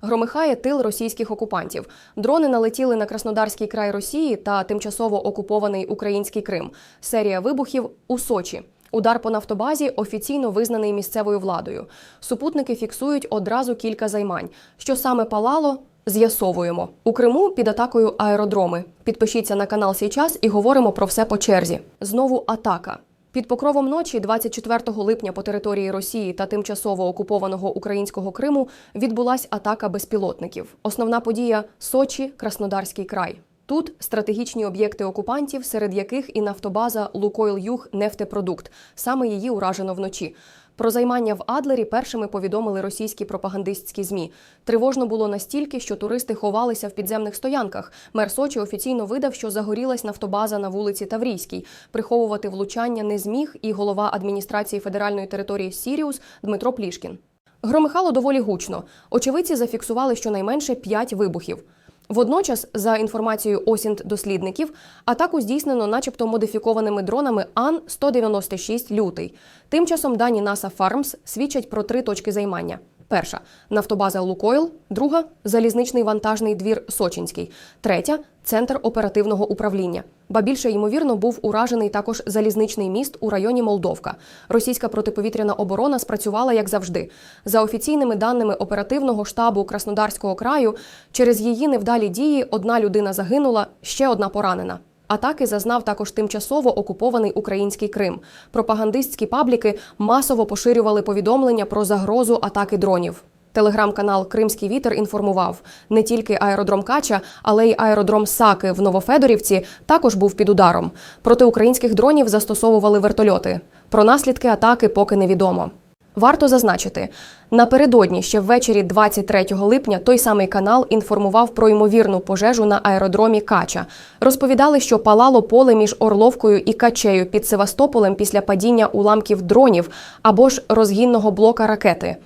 Громихає тил російських окупантів. Дрони налетіли на Краснодарський край Росії та тимчасово окупований український Крим. Серія вибухів у Сочі. Удар по нафтобазі офіційно визнаний місцевою владою. Супутники фіксують одразу кілька займань. Що саме палало, з'ясовуємо. У Криму під атакою аеродроми. Підпишіться на канал Сійчас і говоримо про все по черзі. Знову атака. Під покровом ночі, 24 липня, по території Росії та тимчасово окупованого українського Криму відбулась атака безпілотників. Основна подія Сочі, Краснодарський край. Тут стратегічні об'єкти окупантів, серед яких і нафтобаза Лукойл Юг Нефтепродукт. Саме її уражено вночі. Про займання в Адлері першими повідомили російські пропагандистські змі. Тривожно було настільки, що туристи ховалися в підземних стоянках. Мер Сочі офіційно видав, що загорілась нафтобаза на вулиці Таврійській. Приховувати влучання не зміг і голова адміністрації федеральної території Сіріус Дмитро Плішкін. Громихало доволі гучно. Очевидці зафіксували щонайменше п'ять вибухів. Водночас, за інформацією осінт дослідників, атаку здійснено, начебто, модифікованими дронами Ан 196 лютий. Тим часом дані NASA Farms свідчать про три точки займання. Перша нафтобаза Лукойл, друга залізничний вантажний двір Сочинський, третя центр оперативного управління. Ба більше ймовірно був уражений також залізничний міст у районі Молдовка. Російська протиповітряна оборона спрацювала як завжди. За офіційними даними оперативного штабу Краснодарського краю, через її невдалі дії одна людина загинула, ще одна поранена. Атаки зазнав також тимчасово окупований український Крим. Пропагандистські пабліки масово поширювали повідомлення про загрозу атаки дронів. Телеграм-канал Кримський вітер інформував, не тільки аеродром Кача, але й аеродром Саки в Новофедорівці також був під ударом. Проти українських дронів застосовували вертольоти. Про наслідки атаки поки невідомо. Варто зазначити, напередодні ще ввечері 23 липня той самий канал інформував про ймовірну пожежу на аеродромі Кача. Розповідали, що палало поле між Орловкою і Качею під Севастополем після падіння уламків дронів або ж розгінного блока ракети.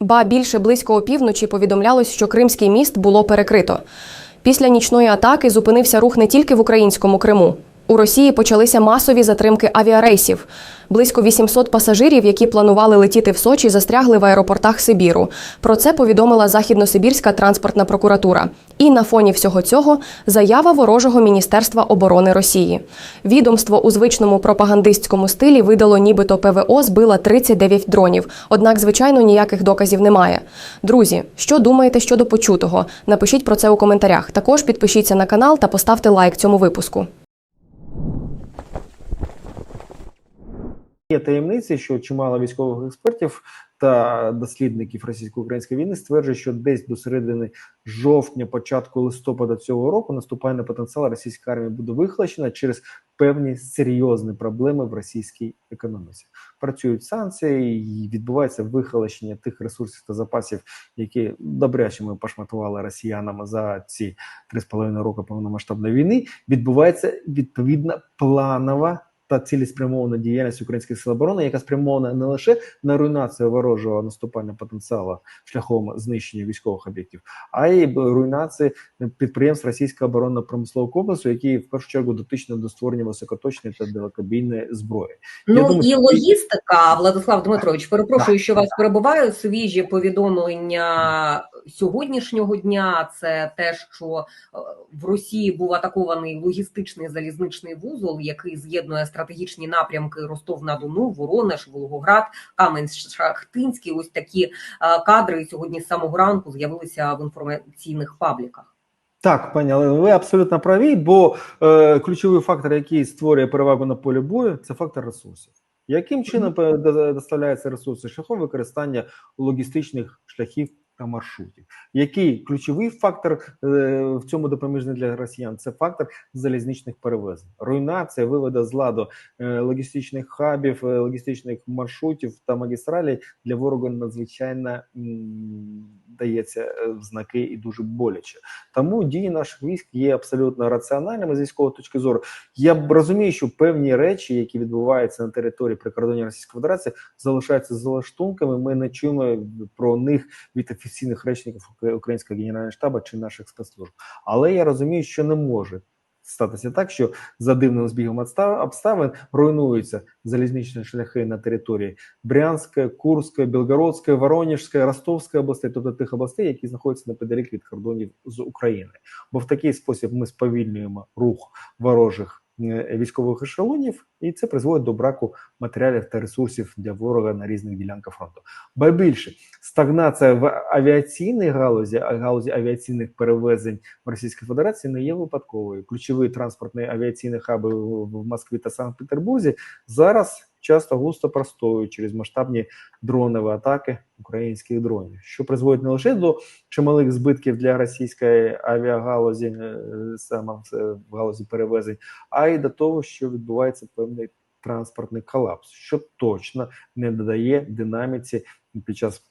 Ба більше близько опівночі повідомлялось, що Кримський міст було перекрито. Після нічної атаки зупинився рух не тільки в українському Криму. У Росії почалися масові затримки авіарейсів. Близько 800 пасажирів, які планували летіти в Сочі, застрягли в аеропортах Сибіру. Про це повідомила Західносибірська транспортна прокуратура. І на фоні всього цього заява ворожого міністерства оборони Росії. Відомство у звичному пропагандистському стилі видало, нібито ПВО збила 39 дронів. Однак, звичайно, ніяких доказів немає. Друзі, що думаєте щодо почутого? Напишіть про це у коментарях. Також підпишіться на канал та поставте лайк цьому випуску. Є таємниці, що чимало військових експертів та дослідників російсько-української війни стверджують, що десь до середини жовтня, початку листопада цього року наступальний потенціал російської армії буде вихлощено через певні серйозні проблеми в російській економіці. Працюють санкції, і відбувається вихолощення тих ресурсів та запасів, які добряче ми пошматували росіянам за ці 3,5 роки повномасштабної війни. Відбувається відповідна планова та цілеспрямована діяльність українських сил оборони, яка спрямована не лише на руйнацію ворожого наступального потенціалу шляхом знищення військових об'єктів, а й руйнації підприємств російського оборонно-промислового комплексу, які в першу чергу дотичні до створення високоточної та далекобійної зброї. Я Ну думаю, і що- логістика, Владислав Дмитрович, перепрошую, що вас перебуваю. Свіжі повідомлення сьогоднішнього дня. Це те, що е, в Росії був атакований логістичний залізничний вузол, який з'єднує стратегічні напрямки Ростов на Дону, Воронеж, Волгоград, Кам'янськ-Шахтинський. Ось такі кадри сьогодні з самого ранку з'явилися в інформаційних пабліках. Так, пані, але ви абсолютно праві, бо е, ключовий фактор, який створює перевагу на полі бою, це фактор ресурсів. Яким чином е, доставляються ресурси шляхом використання логістичних шляхів та маршрутів? Який ключовий фактор е, в цьому допоміжний для росіян? Це фактор залізничних перевезень, руйнація, виведе з ладу е, логістичних хабів, е, логістичних маршрутів та магістралей для ворога надзвичайно дається е, в знаки і дуже боляче. Тому дії наших військ є абсолютно раціональними з військової точки зору. Я розумію, що певні речі, які відбуваються на території прикордоння Російської Федерації, залишаються залаштунками. Ми не чуємо про них від офіційних речників Українського генерального штабу чи наших спецслужб. Але я розумію, що не може статися так, що за дивним збігом обставин руйнуються залізничні шляхи на території Брянська, Курська, Білгородська, Воронежська, Ростовська областей, тобто тих областей, які знаходяться неподалік від кордонів з України. Бо в такий спосіб ми сповільнюємо рух ворожих військових ешелонів, і це призводить до браку матеріалів та ресурсів для ворога на різних ділянках фронту. Ба більше стагнація в авіаційній галузі, а галузі авіаційних перевезень в Російській Федерації не є випадковою. Ключові транспортні авіаційні хаби в в Москві та Санкт-Петербурзі зараз часто густо простою через масштабні дронові атаки українських дронів, що призводить не лише до чималих збитків для російської авіагалузі, е, саме в галузі перевезень, а й до того, що відбувається певний транспортний колапс, що точно не додає динаміці під час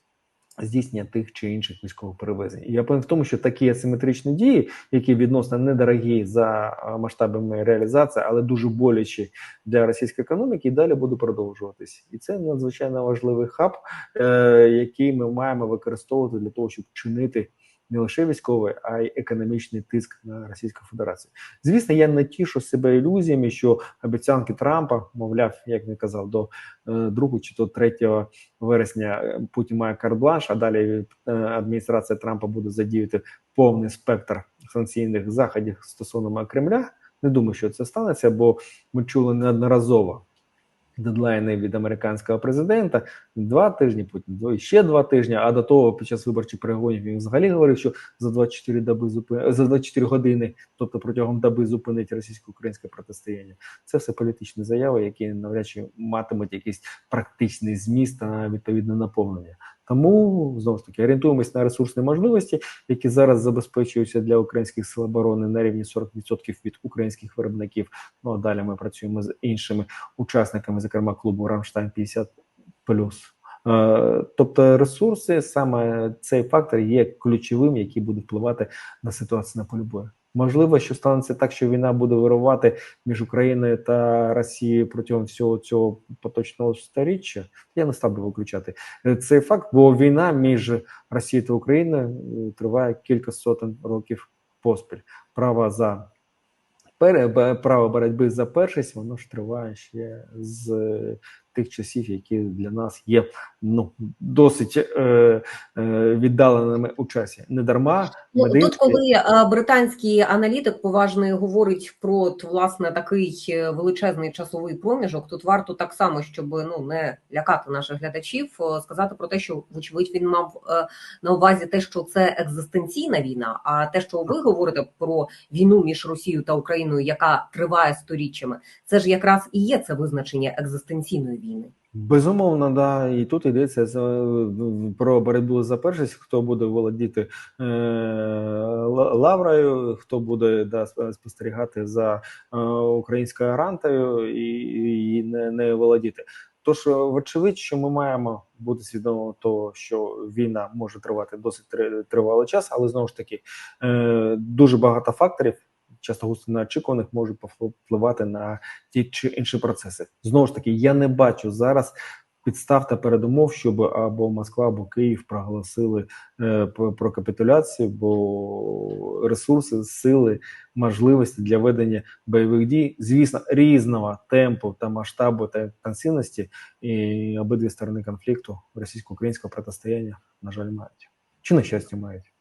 здійснення тих чи інших військових перевезень. І я певен в тому, що такі асиметричні дії, які відносно недорогі за масштабами реалізації, але дуже болячі для російської економіки, і далі будуть продовжуватись. І це надзвичайно важливий хаб, е, який ми маємо використовувати для того, щоб чинити. Не лише військовий, а й економічний тиск на Російську Федерацію. Звісно, я не тішу себе ілюзіями, що обіцянки Трампа, мовляв, як він казав, до е, 2 чи то 3 вересня е, Путін має карт-бланш, а далі е, адміністрація Трампа буде задіяти повний спектр санкційних заходів стосовно Кремля. Не думаю, що це станеться, бо ми чули неодноразово дедлайни від американського президента два тижні, потім ще два тижні. А до того під час виборчих перегонів він взагалі говорив, що за 24 доби зупи... за 24 години, тобто протягом доби зупинить російсько-українське протистояння. Це все політичні заяви, які навряд чи матимуть якийсь практичний зміст та відповідне наповнення. Тому знову ж таки орієнтуємось на ресурсні можливості, які зараз забезпечуються для українських сил оборони на рівні 40% від українських виробників. Ну а далі ми працюємо з іншими учасниками, зокрема клубу Рамштайн 50 Е, Тобто ресурси, саме цей фактор є ключовим, який буде впливати на ситуацію на полі бою. Можливо, що станеться так, що війна буде вирувати між Україною та Росією протягом всього цього поточного сторіччя. Я не став би виключати е, цей факт, бо війна між Росією та Україною е, триває кілька сотень років поспіль. Право за право боротьби за першість, воно ж триває ще з тих часів, які для нас є ну досить е, е, віддаленими у часі. Не дарма Ну, тут, коли е, британський аналітик поважний говорить про от, власне такий е, величезний часовий проміжок, тут варто так само, щоб ну не лякати наших глядачів, е, сказати про те, що вочевидь він мав е, на увазі те, що це екзистенційна війна. А те, що ви говорите про війну між Росією та Україною, яка триває сторіччями, це ж якраз і є це визначення екзистенційної війни. Безумовно, да, і тут йдеться за, про боротьбу за першість, хто буде володіти е, лаврою, хто буде да, спостерігати за е, українською грантою і, і не, не володіти. Тож, вочевидь, що ми маємо бути свідомо того, що війна може тривати досить три- тривалий час, але знову ж таки е, дуже багато факторів, часто густо неочікуваних, можуть повпли- впливати на ті чи інші процеси. Знову ж таки, я не бачу зараз підстав та передумов, щоб або Москва, або Київ проголосили е, про капітуляцію, бо ресурси, сили, можливості для ведення бойових дій, звісно, різного темпу та масштабу та інтенсивності, і обидві сторони конфлікту російсько-українського протистояння, на жаль, мають чи на щастя мають.